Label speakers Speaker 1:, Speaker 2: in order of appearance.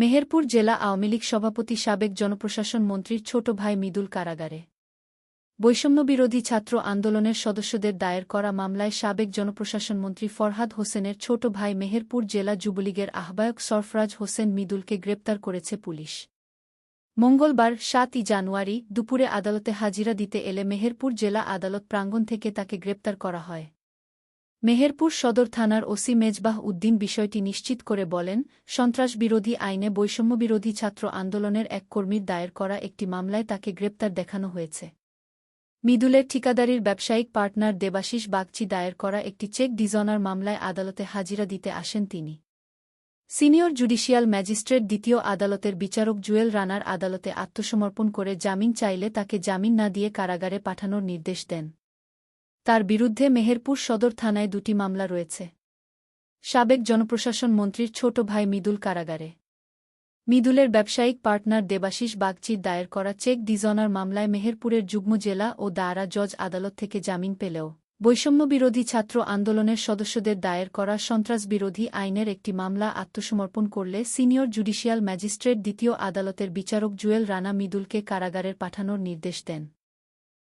Speaker 1: মেহেরপুর জেলা আওয়ামী লীগ সভাপতি সাবেক জনপ্রশাসন মন্ত্রীর ছোট ভাই মিদুল কারাগারে বৈষম্যবিরোধী ছাত্র আন্দোলনের সদস্যদের দায়ের করা মামলায় সাবেক জনপ্রশাসন মন্ত্রী ফরহাদ হোসেনের ছোট ভাই মেহেরপুর জেলা যুবলীগের আহ্বায়ক সরফরাজ হোসেন মিদুলকে গ্রেপ্তার করেছে পুলিশ মঙ্গলবার সাতই জানুয়ারি দুপুরে আদালতে হাজিরা দিতে এলে মেহেরপুর জেলা আদালত প্রাঙ্গণ থেকে তাকে গ্রেপ্তার করা হয় মেহেরপুর সদর থানার ওসি মেজবাহ উদ্দিন বিষয়টি নিশ্চিত করে বলেন সন্ত্রাসবিরোধী আইনে বৈষম্যবিরোধী ছাত্র আন্দোলনের এক কর্মীর দায়ের করা একটি মামলায় তাকে গ্রেপ্তার দেখানো হয়েছে মিদুলের ঠিকাদারির ব্যবসায়িক পার্টনার দেবাশিস বাগচি দায়ের করা একটি চেক ডিজনার মামলায় আদালতে হাজিরা দিতে আসেন তিনি সিনিয়র জুডিশিয়াল ম্যাজিস্ট্রেট দ্বিতীয় আদালতের বিচারক জুয়েল রানার আদালতে আত্মসমর্পণ করে জামিন চাইলে তাকে জামিন না দিয়ে কারাগারে পাঠানোর নির্দেশ দেন তার বিরুদ্ধে মেহেরপুর সদর থানায় দুটি মামলা রয়েছে সাবেক জনপ্রশাসন মন্ত্রীর ছোট ভাই মিদুল কারাগারে মিদুলের ব্যবসায়িক পার্টনার দেবাশিস বাগচির দায়ের করা চেক ডিজনার মামলায় মেহেরপুরের যুগ্ম জেলা ও দায়রা জজ আদালত থেকে জামিন পেলেও বৈষম্যবিরোধী ছাত্র আন্দোলনের সদস্যদের দায়ের করা সন্ত্রাসবিরোধী আইনের একটি মামলা আত্মসমর্পণ করলে সিনিয়র জুডিশিয়াল ম্যাজিস্ট্রেট দ্বিতীয় আদালতের বিচারক জুয়েল রানা মিদুলকে কারাগারের পাঠানোর নির্দেশ দেন